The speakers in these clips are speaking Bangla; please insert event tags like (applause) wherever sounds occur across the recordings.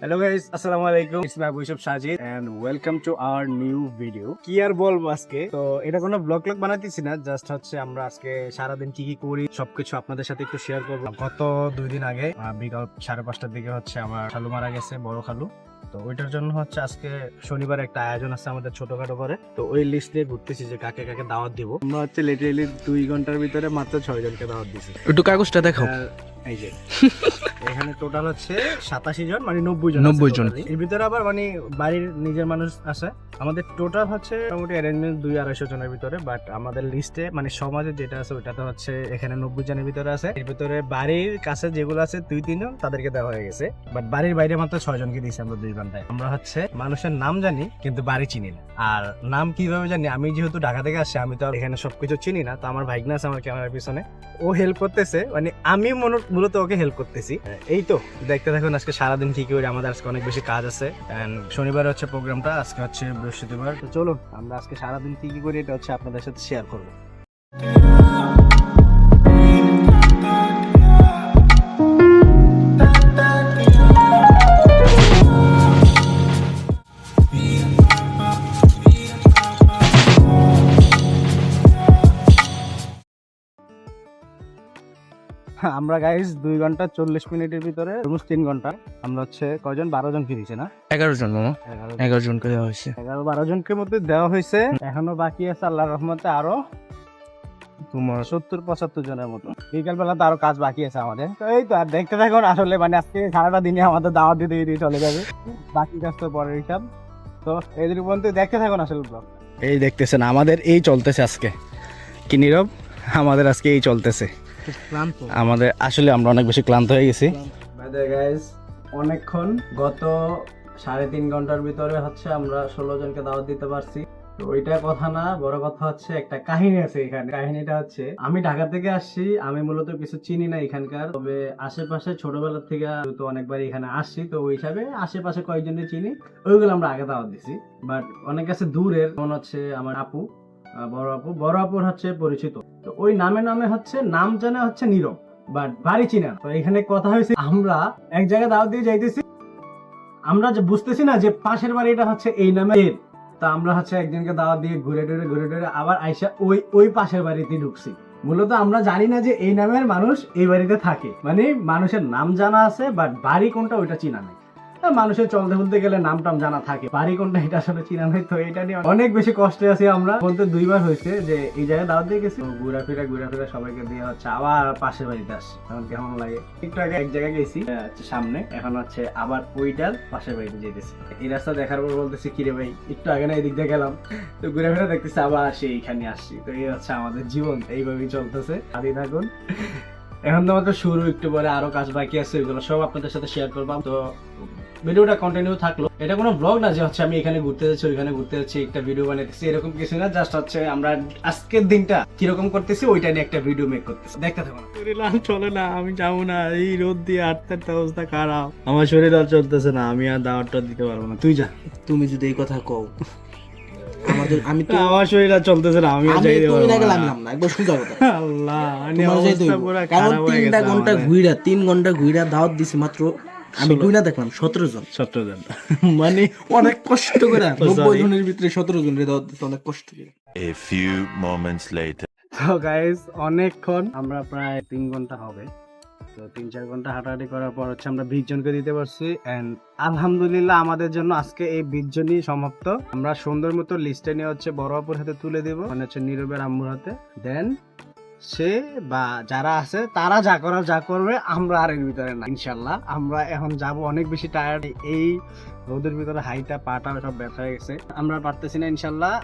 হ্যালো গাইস আসসালামু আলাইকুম it's my বৈশব Sajid and welcome to our new video কি আর বলব আজকে? তো এটা কোনো ব্লগ ব্লগ বানাতেছি না জাস্ট হচ্ছে আমরা আজকে সারাদিন কি কি করি সবকিছু আপনাদের সাথে একটু শেয়ার করব। গত দুই দিন আগে বিকাল সাড়ে পাঁচটার দিকে হচ্ছে আমার খালু মারা গেছে বড় খালু। তো ওইটার জন্য হচ্ছে আজকে শনিবার একটা আয়োজন আছে আমাদের ছোটখাটো করে তো ওই লিস্ট দিয়ে ঘুরতেছি যে কাকে কাকে দাওয়াত দিব। আমরা হচ্ছে লিটারেলি দুই ঘণ্টার ভিতরে মাত্র ছয় জনকে দাওয়াত দিছি। একটু কাগজটা দেখাও। এই যে। এখানে টোটাল হচ্ছে সাতাশি জন মানে নব্বই জন 90 জন। এর ভিতরে আবার মানে বাড়ির নিজের মানুষ আছে। আমাদের টোটাল হচ্ছে মোটামুটি অ্যারেঞ্জমেন্ট দুই আড়াইশো জনের ভিতরে বাট আমাদের লিস্টে মানে সমাজে যেটা আছে ওটাতে হচ্ছে এখানে নব্বই জনের ভিতরে আছে। এর ভিতরে বাড়ির কাছে যেগুলো আছে দুই তিনজন তাদেরকে দেওয়া হয়ে গেছে। বাট বাড়ির বাইরে মাত্র ছয় জনকে দিয়েছি আমরা দুই ঘন্টায়। আমরা হচ্ছে মানুষের নাম জানি কিন্তু বাড়ি চিনি না। আর নাম কীভাবে জানি আমি যেহেতু ঢাকা থেকে আসছি আমি তো এখানে সবকিছু চিনি না। তো আমার ভাইগনা আছে আমার ক্যামেরার পিছনে। ও হেল্প করতেছে মানে আমি মূল- মূলত ওকে হেল্প করতেছি। এই তো, দেখতে থাকুন আজকে সারাদিন কি করি আমাদের আজকে অনেক বেশি কাজ আছে। শনিবার হচ্ছে প্রোগ্রামটা আজকে হচ্ছে বৃহস্পতিবার। তো চলুন, আমরা আজকে সারাদিন কি কি করি, এটা হচ্ছে আপনাদের সাথে শেয়ার করব। (laughs) আমরা গাইস দুই ঘণ্টা চল্লিশ মিনিটের ভিতরে অলমোস্ট তিন ঘণ্টা। আমরা হচ্ছে কয়জন? বারো জন ফিরেছি না? এগারো জন মামা। এগারো জনকে দেওয়া হয়েছে। এগারো বারো জনকে মধ্যে দেওয়া হয়েছে। এখনও বাকি আছে আল্লাহ রহমতে আরও তোমার সত্তর পঁচাত্তর জনের মতো। বিকাল বেলা তো আরও কাজ বাকি আছে আমাদের। তো এই তো আর দেখতে থাকুন আসলে মানে আজকে সারাটা দিনে আমাদের দাওয়াত দিতে দিতে চলে যাবে। বাকি কাজ তো পরের হিসাব। তো এদের পর্যন্ত দেখতে থাকুন আসলে ব্লগ এই দেখতেছেন আমাদের এই চলতেছে আজকে। কি নীরব? আমাদের আজকে এই চলতেছে। ক্লান্ত। আমাদের আসলে আমরা অনেক বেশি ক্লান্ত হয়ে গেছি। অনেকক্ষণ গত সাড়ে তিন ঘণ্টার ভিতরে হচ্ছে আমরা ষোলো জনকে দাওয়াত দিতে পারছি। তো ওইটা কথা না বড় কথা হচ্ছে একটা কাহিনী আছে এখানে। কাহিনীটা হচ্ছে আমি ঢাকা থেকে আসছি আমি মূলত কিছু চিনি না এখানকার। তবে আশেপাশে ছোটবেলা থেকে তো অনেকবার এখানে আসছি তো ওই হিসাবে আশেপাশে কয়েকজনের চিনি। ওইগুলো আমরা আগে দাওয়াত দিছি। বাট অনেক কাছে দূরের যেমন হচ্ছে আমার আপু বড় আপু। বড় আপুর হচ্ছে পরিচিত। তো ওই নামে নামে হচ্ছে, নাম জানা হচ্ছে নীরব বাট বাড়ি চিনা। তো এখানে কথা হয়েছে, আমরা এক জায়গায় দাওয়াত দিয়ে যাইতেছি। আমরা যে বুঝতেছি না যে পাশের বাড়িটা হচ্ছে এই নামে এর। তা আমরা হচ্ছে একজনকে দাওয়াত দিয়ে ঘুরে টুরে ঘুরে টুরে আবার আইসা ওই ওই পাশের বাড়িতে ঢুকছি। মূলত আমরা জানি না যে এই নামের মানুষ এই বাড়িতে থাকে। মানে মানুষের নাম জানা আছে বাট বাড়ি কোনটা ওইটা চিনা নেই। মানুষের চলতে বলতে গেলে নাম টাম জানা থাকে। বাড়ি কোনটা, এটা আসলে চিনা নেই, তো এটা নিয়ে অনেক বেশি কষ্টে আছি আমরা। বলতে দুইবার হয়েছে যে এই জায়গায় দাওয়াত দিয়ে গেছি। ঘুরা ফিরা ঘুরা ফিরা সবাইকে দিয়ে হচ্ছে আবার পাশের বাড়িতে আসছি। এখন কেমন লাগে? একটু আগে এক জায়গায় গেছি সামনে। এখন হচ্ছে আবার ওইটার পাশের বাড়িতে যেতেছি। এই রাস্তা দেখার পর বলতেছি, কিরে ভাই, একটু আগে না এদিক দিয়ে গেলাম। তো ঘুরে ফিরে দেখতেছি, আবার সেই এইখানে আসছি। তো এই হচ্ছে আমাদের জীবন, এইভাবেই চলতেছে। আদি থাকুন। এখন তো মাত্র শুরু, একটু পরে আরও কাজ বাকি আছে, ওইগুলো সব আপনাদের সাথে শেয়ার করবাম তো ভিডিওটা কন্টিনিউ থাকল। এটা কোনো ব্লগ না যে হচ্ছে আমি এখানে ঘুরতে যাচ্ছি ওইখানে ঘুরতে যাচ্ছি একটা ভিডিও বানাইতেছি এরকম কিছু না জাস্ট হচ্ছে আমরা আজকের দিনটা কীরকম করতেছি ওইটা নিয়ে একটা ভিডিও মেক করতেছি। দেখতে থাকো শরীর চলে না আমি যাব না এই রোদ দিয়ে আটতে অবস্থা খারাপ। আমার শরীর আর চলতেছে না আমি আর দাওয়াতটা দিতে পারব না। তুই যা তুমি যদি এই কথা কও আমাদের আমি তো আমার শরীর আর চলতেছে না আমি তুমি না। না একবার সোজা কথা আল্লাহ মানে অবস্থা পুরো খারাপ হয়ে তিনটা গেছে ঘণ্টা। ঘুইরা তিন ঘণ্টা ঘুইরা দাওয়াত দিছি মাত্র আমি গুইনা দেখলাম সতেরো জন। সতেরো জন। মানে অনেক কষ্ট করে (laughs) নব্বই জনের ভিতরে সতেরো দাওয়াত অনেক কষ্ট করে। A few moments later. তো গাইজ অনেকক্ষণ আমরা প্রায় তিন ঘণ্টা হবে। তো তিন চার ঘণ্টা হাঁটাহাঁটি করার পর হচ্ছে আমরা বিশ জনকে দিতে পারছি। অ্যান্ড আলহামদুলিল্লাহ আমাদের জন্য আজকে এই বিশ জনই সমাপ্ত। আমরা সুন্দর মতো লিস্টে নিয়ে হচ্ছে বড় আপুর হাতে তুলে দেব। মানে হচ্ছে নীরবের আম্মুর হাতে। দেন সে বা যারা আছে, তারা যা করার যা করবে, আমরা আর এর ভিতরে না ইনশাল্লাহ আমরা এখন যাব অনেক বেশি টায়ার্ড এই রোদের ভিতরে হাইটা, পাটা সব ব্যথা হয়ে গেছে। আমরা পারতেছি না ইনশাল্লাহ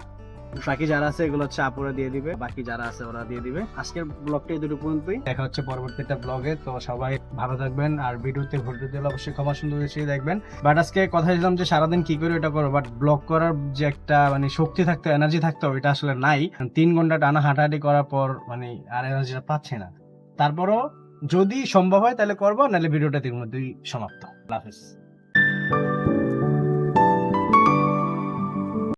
বাকি যারা আছে, এগুলো হচ্ছে আপুরা দিয়ে দিবে, বাকি যারা আছে ওরা দিয়ে দিবে। আজকের ব্লগটা এই দুটো পর্যন্তই দেখা হচ্ছে পরবর্তীটা ব্লগে তো সবাই ভালো থাকবেন, আর ভিডিওতে ভুলতে দিলে অবশ্যই ক্ষমা সুন্দর হিসেবে দেখবেন। বাট আজকে কথা দিলাম যে সারাদিন কি করে ওটা করব বাট ব্লগ করার যে একটা মানে শক্তি থাকতো এনার্জি থাকতো, ওইটা আসলে নাই। তিন ঘণ্টা টানা হাঁটাহাঁটি করার পর মানে আর এনার্জিটা পাচ্ছে না। তারপরও যদি সম্ভব হয় তাহলে করব, নাহলে ভিডিওটা তিন মধ্যেই সমাপ্ত। আল্লাহ হাফেজ।